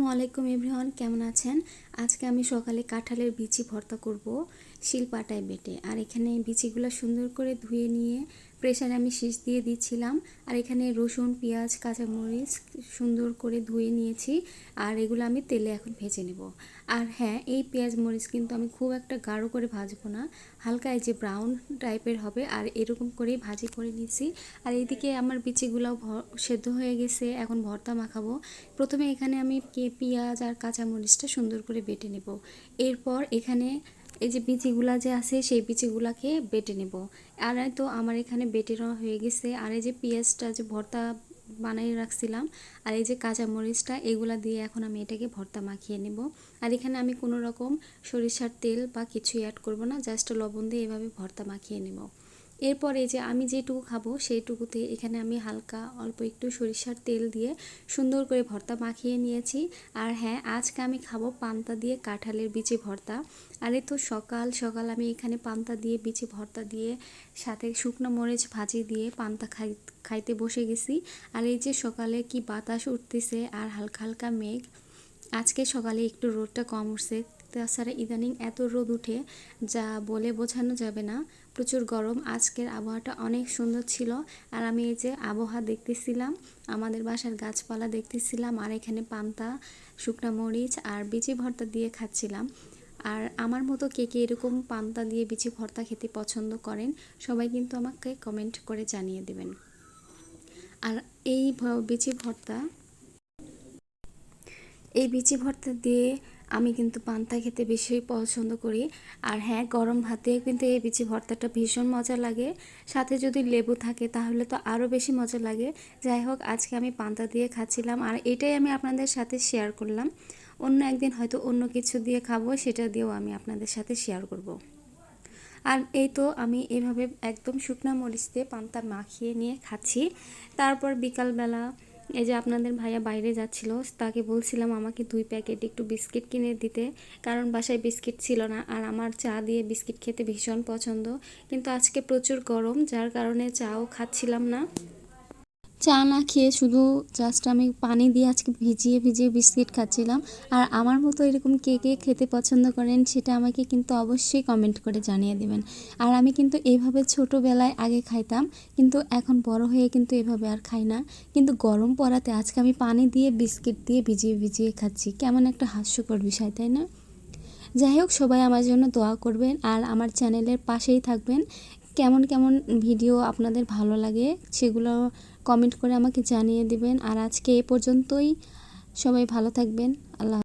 আসসালামু আলাইকুম এভরিওয়ান কেমন আছেন? আজকে আমি সকালে কাঁঠালের বিচি ভর্তা করব। শিলপাটায় বেটে। আর এখানে বিচিগুলো সুন্দর করে ধুয়ে নিয়ে প্রেশারে আমি শীষ দিয়ে দিচ্ছিলাম। আর এখানে রসুন, পেঁয়াজ, কাঁচামরিচ সুন্দর করে ধুয়ে নিয়েছি। আর এগুলো আমি তেলে এখন ভেজে নেব। আর হ্যাঁ এই পেঁয়াজ, মরিচ কিন্তু আমি খুব একটা গাঢ় করে ভাজবো না। হালকা এই যে ব্রাউন টাইপের হবে, আর এরকম করেই ভাজি করে নিয়েছি আর এইদিকে আমার বিচিগুলোও সেদ্ধ হয়ে গেছে, এখন ভর্তা মাখাবো। প্রথমে এখানে আমি পেঁয়াজ আর কাঁচামরিচটা সুন্দর করে বেটে নেব। এরপর এখানে এই যে বিচিগুলা যে আছে, সেই বিচিগুলাকে বেটে নেব। আর তো আমার এখানে বেটে নেওয়া হয়ে গেছে। আর এই যে পেঁয়াজটা যে ভর্তা বানিয়ে রাখছিলাম, আর এই যে কাঁচা মরিচটা এগুলা দিয়ে এখন আমি এটাকে ভর্তা মাখিয়ে নেব। আর এখানে আমি কোনো রকম সরিষার তেল বা কিছু অ্যাড করব না জাস্ট লবণ দিয়ে এভাবে ভর্তা মাখিয়ে নেব। এরপরে যে আমি যেটুকু খাব সেইটুকুতে এখানে আমি হালকা অল্প একটু সরিষার তেল দিয়ে সুন্দর করে ভর্তা মাখিয়ে নিয়েছি। আর হ্যাঁ আজকে আমি খাব পান্তা দিয়ে কাঁঠালের বিচি ভর্তা। আর এই তো সকাল সকাল আমি এখানে পান্তা দিয়ে, বিচি ভর্তা দিয়ে, সাথে শুকনো মরিচ ভাজি দিয়ে পান্তা খাই, খাইতে বসে গেছি। আর এই যে সকালে কি বাতাস উঠতেছে আর হালকা হালকা মেঘ, আজকে সকালে একটু রোদটা কম উঠছে। তাছাড়া ইদানিং এত রোদ উঠে যা বলে বোঝানো যাবে না। প্রচুর গরম, আজকের আবহাওয়াটা অনেক সুন্দর ছিল আর আমি এই যে আবহাওয়া দেখতেছিলাম, আমাদের বাসার গাছপালা দেখতেছিলাম আর এখানে পান্তা, শুকনা মরিচ আর বিচি ভর্তা দিয়ে খাচ্ছিলাম। আর আমার মতো কে কে এরকম পান্তা দিয়ে বিচি ভর্তা খেতে পছন্দ করেন, সবাই কিন্তু আমাকে কমেন্ট করে জানিয়ে দেবেন। আর এই বিচি ভর্তা, এই বিচি ভর্তা দিয়ে আমি কিন্তু পান্তা খেতে বেশি পছন্দ করি। আর হ্যাঁ গরম ভাতে কিন্তু এই বিচি ভর্তাটা ভীষণ মজা লাগে। সাথে যদি লেবু থাকে তাহলে তো আরও বেশি মজা লাগে। যাই হোক, আজকে আমি পান্তা দিয়ে খাচ্ছিলাম আর এটাই আমি আপনাদের সাথে শেয়ার করলাম। অন্য একদিন হয়তো অন্য কিছু দিয়ে খাব, সেটা দিয়েও আমি আপনাদের সাথে শেয়ার করব। আর এই তো আমি এভাবে একদম শুকনা মরিচ দিয়ে পান্তা মাখিয়ে নিয়ে খাচ্ছি। তারপর বিকালবেলা এই যে আপনাদের ভাইয়া বাইরে যাচ্ছিল, তাকে বলছিলাম আমাকে দুই প্যাকেট একটু বিস্কিট কিনে দিতে, কারণ বাসায় বিস্কিট ছিল না। আর আমার চা দিয়ে বিস্কিট খেতে ভীষণ পছন্দ। কিন্তু আজকে প্রচুর গরম, যার কারণে চাও খাচ্ছিলাম না। চা না খেয়ে শুধু জাস্ট আমি পানি দিয়ে আজকে ভিজিয়ে ভিজিয়ে বিস্কিট খাচ্ছিলাম। আর আমার মতো এরকম কে কে খেতে পছন্দ করেন সেটা আমাকে কিন্তু অবশ্যই কমেন্ট করে জানিয়ে দেবেন। আর আমি কিন্তু এইভাবে ছোটোবেলায় আগে খাইতাম, কিন্তু এখন বড় হয়ে কিন্তু এভাবে আর খাই না। কিন্তু গরম পড়াতে আজকে আমি পানি দিয়ে, বিস্কিট দিয়ে ভিজিয়ে ভিজিয়ে খাচ্ছি। কেমন একটা হাস্যকর বিষয়, তাই না? যাই হোক, সবাই আমার জন্য দোয়া করবেন আর আমার চ্যানেলের পাশেই থাকবেন। কেমন কেমন ভিডিও আপনাদের ভালো লাগে সেগুলো কমেন্ট করে আমাকে জানিয়ে দিবেন। আর আজকে এ পর্যন্তই। সবাই ভালো থাকবেন। আল্লাহ